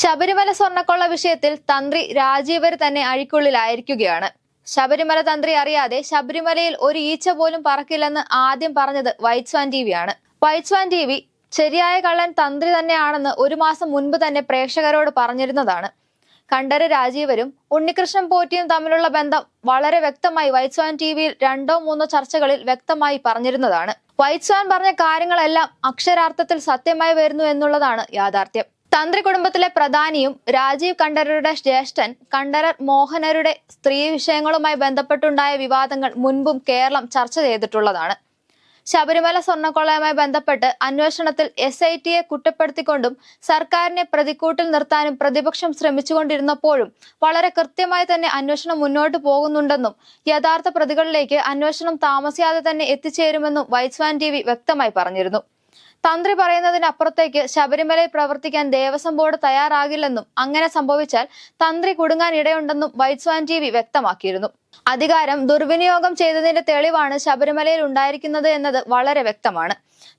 ശബരിമല സ്വർണക്കൊള്ള വിഷയത്തിൽ തന്ത്രി രാജീവർ തന്നെ അഴിക്കുള്ളിലായിരിക്കുകയാണ്. ശബരിമല തന്ത്രി അറിയാതെ ശബരിമലയിൽ ഒരു ഈച്ച പോലും പറക്കില്ലെന്ന് ആദ്യം പറഞ്ഞത് വൈറ്റ്സ്വാൻ ടി വിയാണ് വൈറ്റ്സ്വാൻ ടി വി ശരിയായ കള്ളൻ തന്ത്രി തന്നെയാണെന്ന് ഒരു മാസം മുൻപ് തന്നെ പ്രേക്ഷകരോട് പറഞ്ഞിരുന്നതാണ്. കണ്ടര രാജീവരും ഉണ്ണികൃഷ്ണൻ പോറ്റിയും തമ്മിലുള്ള ബന്ധം വളരെ വ്യക്തമായി വൈറ്റ്സ്വാൻ ടി വിയിൽ രണ്ടോ മൂന്നോ ചർച്ചകളിൽ വ്യക്തമായി പറഞ്ഞിരുന്നതാണ്. വൈറ്റ്സ്വാൻ പറഞ്ഞ കാര്യങ്ങളെല്ലാം അക്ഷരാർത്ഥത്തിൽ സത്യമായി വരുന്നു എന്നുള്ളതാണ് യാഥാർത്ഥ്യം. തന്ത്രി കുടുംബത്തിലെ പ്രധാനിയും രാജീവ് കണ്ഠരരുടെ ജ്യേഷ്ഠൻ കണ്ഠരർ മോഹനരുടെ സ്ത്രീ വിഷയങ്ങളുമായി ബന്ധപ്പെട്ടുണ്ടായ വിവാദങ്ങൾ മുൻപും കേരളം ചർച്ച ചെയ്തിട്ടുള്ളതാണ്. ശബരിമല സ്വർണക്കൊള്ളയുമായി ബന്ധപ്പെട്ട് അന്വേഷണത്തിൽ എസ് ഐ ടിയെ കുറ്റപ്പെടുത്തിക്കൊണ്ടും സർക്കാരിനെ പ്രതിക്കൂട്ടിൽ നിർത്താനും പ്രതിപക്ഷം ശ്രമിച്ചുകൊണ്ടിരുന്നപ്പോഴും വളരെ കൃത്യമായി തന്നെ അന്വേഷണം മുന്നോട്ട് പോകുന്നുണ്ടെന്നും യഥാർത്ഥ പ്രതികളിലേക്ക് അന്വേഷണം താമസിയാതെ തന്നെ എത്തിച്ചേരുമെന്നും വൈസ്വാൻ ടി വ്യക്തമായി പറഞ്ഞിരുന്നു. തന്ത്രി പറയുന്നതിനപ്പുറത്തേക്ക് ശബരിമലയിൽ പ്രവർത്തിക്കാൻ ദേവസ്വം ബോർഡ് തയ്യാറാകില്ലെന്നും അങ്ങനെ സംഭവിച്ചാൽ തന്ത്രി കുടുങ്ങാൻ ഇടയുണ്ടെന്നും വൈറ്റ്സ്വാൻ ടി വി വ്യക്തമാക്കിയിരുന്നു. അധികാരം ദുർവിനിയോഗം ചെയ്തതിന്റെ തെളിവാണ് ശബരിമലയിൽ ഉണ്ടായിരിക്കുന്നത് എന്നത് വളരെ വ്യക്തമാണ്.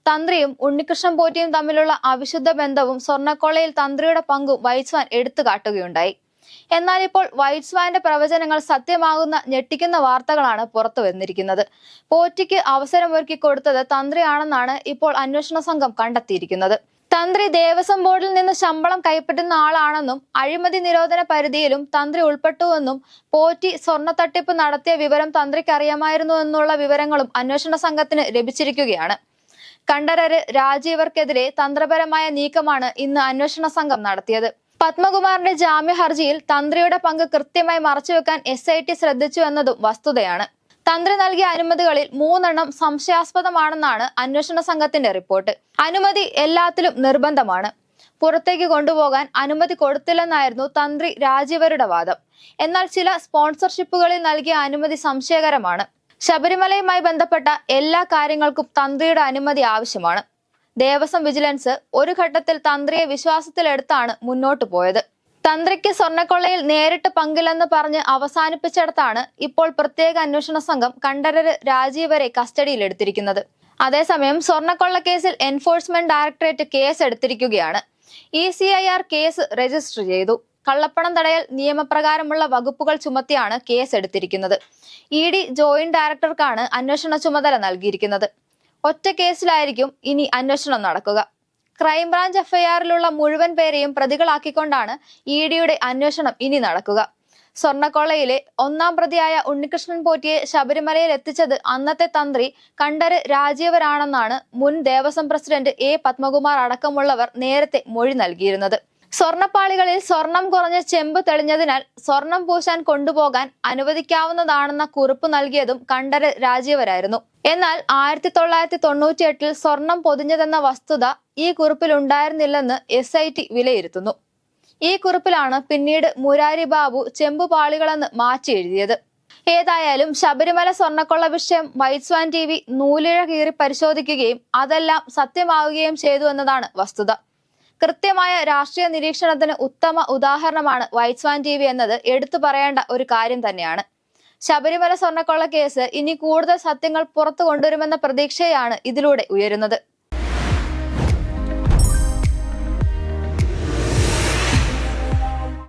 തന്ത്രിയും ഉണ്ണികൃഷ്ണൻ പോറ്റിയും തമ്മിലുള്ള അവിശുദ്ധ ബന്ധവും സ്വർണക്കൊളയിൽ തന്ത്രിയുടെ പങ്കും വൈറ്റ്സ്വാൻ എടുത്തു കാട്ടുകയുണ്ടായി എന്നാൽ ഇപ്പോൾ വൈറ്റ്സ്വാന്റെ പ്രവചനങ്ങൾ സത്യമാകുന്ന ഞെട്ടിക്കുന്ന വാർത്തകളാണ് പുറത്തു വന്നിരിക്കുന്നത്. പോറ്റിക്ക് അവസരമൊരുക്കി കൊടുത്തത് തന്ത്രിയാണെന്നാണ് ഇപ്പോൾ അന്വേഷണ സംഘം കണ്ടെത്തിയിരിക്കുന്നത്. തന്ത്രി ദേവസ്വം ബോർഡിൽ നിന്ന് ശമ്പളം കൈപ്പറ്റുന്ന ആളാണെന്നും അഴിമതി നിരോധന പരിധിയിലും തന്ത്രി ഉൾപ്പെട്ടുവെന്നും പോറ്റി സ്വർണ തട്ടിപ്പ് നടത്തിയ വിവരം തന്ത്രിക്ക് അറിയാമായിരുന്നു എന്നുള്ള വിവരങ്ങളും അന്വേഷണ സംഘത്തിന് ലഭിച്ചിരിക്കുകയാണ്. കണ്ഠരര് രാജീവർക്കെതിരെ തന്ത്രപരമായ നീക്കമാണ് ഇന്ന് അന്വേഷണ സംഘം നടത്തിയത്. പത്മകുമാറിന്റെ ജാമ്യ ഹർജിയിൽ തന്ത്രിയുടെ പങ്ക് കൃത്യമായി മറച്ചുവെക്കാൻ എസ് ഐ ടി ശ്രദ്ധിച്ചു എന്നതും വസ്തുതയാണ്. തന്ത്രി നൽകിയ അനുമതികളിൽ മൂന്നെണ്ണം സംശയാസ്പദമാണെന്നാണ് അന്വേഷണ സംഘത്തിന്റെ റിപ്പോർട്ട്. അനുമതി എല്ലാത്തിലും നിർബന്ധമാണ്. പുറത്തേക്ക് കൊണ്ടുപോകാൻ അനുമതി കൊടുത്തില്ലെന്നായിരുന്നു തന്ത്രി രാജീവരുടെ വാദം. എന്നാൽ ചില സ്പോൺസർഷിപ്പുകളിൽ നൽകിയ അനുമതി സംശയകരമാണ്. ശബരിമലയുമായി ബന്ധപ്പെട്ട എല്ലാ കാര്യങ്ങൾക്കും തന്ത്രിയുടെ അനുമതി ആവശ്യമാണ്. ദേവസ്വം വിജിലൻസ് ഒരു ഘട്ടത്തിൽ തന്ത്രിയെ വിശ്വാസത്തിലെടുത്താണ് മുന്നോട്ട് പോയത്. തന്ത്രിക്ക് സ്വർണക്കൊള്ളയിൽ നേരിട്ട് പങ്കില്ലെന്ന് പറഞ്ഞ് അവസാനിപ്പിച്ചിടത്താണ് ഇപ്പോൾ പ്രത്യേക അന്വേഷണ സംഘം കണ്ഠരര് രാജീവരെ കസ്റ്റഡിയിലെടുത്തിരിക്കുന്നത്. അതേസമയം സ്വർണക്കൊള്ള കേസിൽ എൻഫോഴ്സ്മെന്റ് ഡയറക്ടറേറ്റ് കേസ് എടുത്തിരിക്കുകയാണ്. E C I R case register ചെയ്തു. കള്ളപ്പണം തടയൽ നിയമപ്രകാരമുള്ള വകുപ്പുകൾ ചുമത്തിയാണ് കേസ് എടുത്തിരിക്കുന്നത്. ഇ ഡി ജോയിന്റ് ഡയറക്ടർക്കാണ് അന്വേഷണ ചുമതല നൽകിയിരിക്കുന്നത്. ഒറ്റ കേസിലായിരിക്കും ഇനി അന്വേഷണം നടക്കുക. ക്രൈംബ്രാഞ്ച് എഫ്ഐആറിലുള്ള മുഴുവൻ പേരെയും പ്രതികളാക്കിക്കൊണ്ടാണ് ഇ ഡിയുടെ അന്വേഷണം ഇനി നടക്കുക. സ്വർണക്കൊള്ളയിലെ ഒന്നാം പ്രതിയായ ഉണ്ണികൃഷ്ണൻ പോറ്റിയെ ശബരിമലയിൽ എത്തിച്ചത് അന്നത്തെ തന്ത്രി കണ്ടര് രാജീവരാണെന്നാണ് മുൻ ദേവസ്വം പ്രസിഡന്റ് എ പത്മകുമാർ അടക്കമുള്ളവർ നേരത്തെ മൊഴി നൽകിയിരുന്നത്. സ്വർണപ്പാളികളിൽ സ്വർണം കുറഞ്ഞ ചെമ്പ് തെളിഞ്ഞതിനാൽ സ്വർണം പൂശാൻ കൊണ്ടുപോകാൻ അനുവദിക്കാവുന്നതാണെന്ന കുറിപ്പ് നൽകിയതും കണ്ടര് രാജീവരായിരുന്നു. എന്നാൽ ആയിരത്തി തൊള്ളായിരത്തി തൊണ്ണൂറ്റി എട്ടിൽ സ്വർണം പൊതിഞ്ഞതെന്ന വസ്തുത ഈ കുറിപ്പിൽ ഉണ്ടായിരുന്നില്ലെന്ന് എസ് ഐ ടി വിലയിരുത്തുന്നു. ഈ കുറിപ്പിലാണ് പിന്നീട് മുരാരി ബാബു ചെമ്പുപാളികളെന്ന് മാറ്റി എഴുതിയത്. ഏതായാലും ശബരിമല സ്വർണക്കൊള്ള വിഷയം വൈറ്റ്സ്വാൻ ടി വി നൂലിഴ കീറി പരിശോധിക്കുകയും അതെല്ലാം സത്യമാവുകയും ചെയ്തു എന്നതാണ് വസ്തുത. കൃത്യമായ രാഷ്ട്രീയ നിരീക്ഷണത്തിന് ഉത്തമ ഉദാഹരണമാണ് വൈറ്റ് സ്വാൻ ടി വി എന്നത്. എടുത്തു പറയേണ്ട ഒരു കാര്യം തന്നെയാണ്. ശബരിമല സ്വർണക്കൊള്ള കേസ് ഇനി കൂടുതൽ സത്യങ്ങൾ പുറത്തു കൊണ്ടുവരുമെന്ന പ്രതീക്ഷയാണ് ഇതിലൂടെ ഉയരുന്നത്.